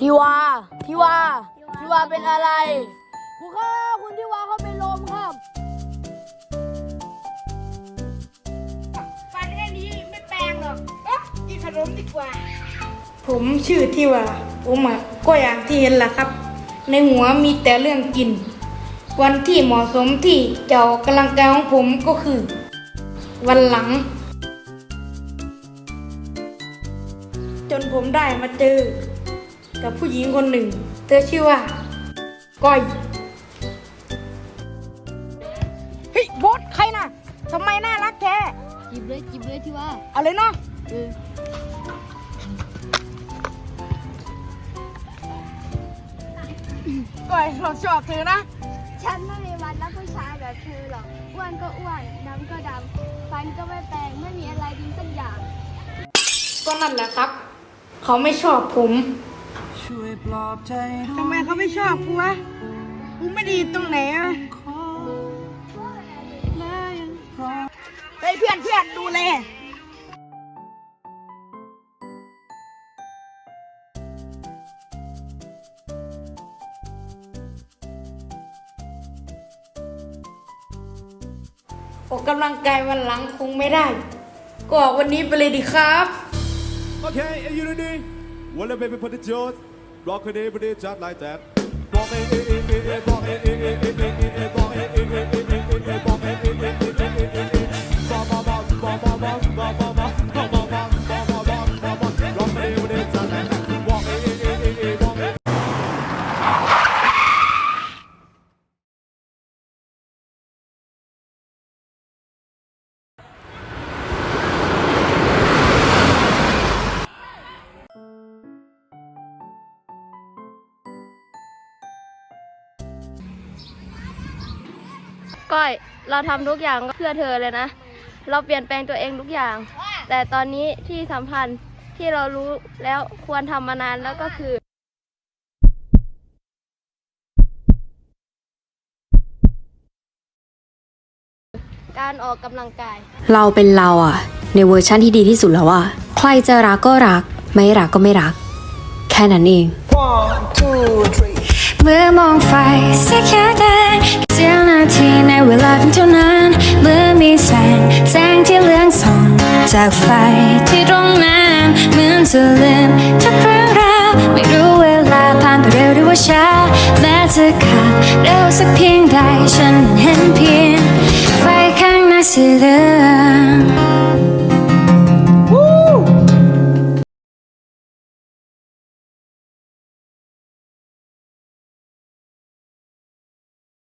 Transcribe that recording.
ทิวาทิวาทิวาเป็นอะไรครูครับคุณทิวาเขาเป็นลมครับ ฟันแค่นี้ไม่แปลงหรอกเอ๊ะกินขนมดีกว่า ผมชื่อที่ว่าผมอะก็อย่างที่เห็นแหละครับ ในหัวมีแต่เรื่องกิน วันที่เหมาะสมที่จะออกกำลังกายของผมก็คือ วันหลัง จนผมได้มาเจอ กับผู้หญิงคนหนึ่ง เธอชื่อว่า ก้อยเฮ้ยโบอสใครน่ะทำไมน่ารักแท้จิบเลยจิบเลยทิวาเอาเลยเนาะเออก้อยเราชอบเธอนะ ฉันไม่มีวันรักผู้ชายแบบเธอหรอกอ้วนก็อ้วนดำก็ดำฟันก็ไม่แปลงไม่มีอะไรดีสักอย่าง ก็นั่นแหละครับ เขาไม่ชอบผม ช่วยปลอบใจด้ทำวยไมเขาไม่ชอบกูวะ กูไม่ดีตรงไหนอะขอและยังรอเฮ้ยเพื่อนเพื่อนดูแลออกกำลังกายวันหลังคงไม่ได้ ก็ออกวันนี้ไปเลยดีครับ Okay, are you ready? Well, baby, put it yours. Rock it, put it just like that. Rock it, it, it, it, it, rock it, it, it, it, it, it, rock it, it, it, it, it, it, it, rock it, it, it, it, it, it, it, ก้อย เราทำทุกอย่างเพื่อเธอเลยนะ เราเปลี่ยนแปลงตัวเองทุกอย่าง แต่ตอนนี้ที่สำคัญที่เรารู้แล้วควรทำมานานแล้วก็คือการออกกำลังกาย เราเป็นเราอะในเวอร์ชั่นที่ดีที่สุดแล้วอะใครจะรักก็รัก ไม่รักก็ไม่รัก แค่นั้นเองเมื่อมองไฟสีเขียวแดง จากไฟที่ตรงนั้นเหมือนจะลืมทุกเรื่องราวไม่รู้เวลาผ่านไปเร็วหรือว่าช้าแม้จะขาดเร็วสักเพียงใดฉันเห็นเพียงไฟข้างหน้าสีเหลือง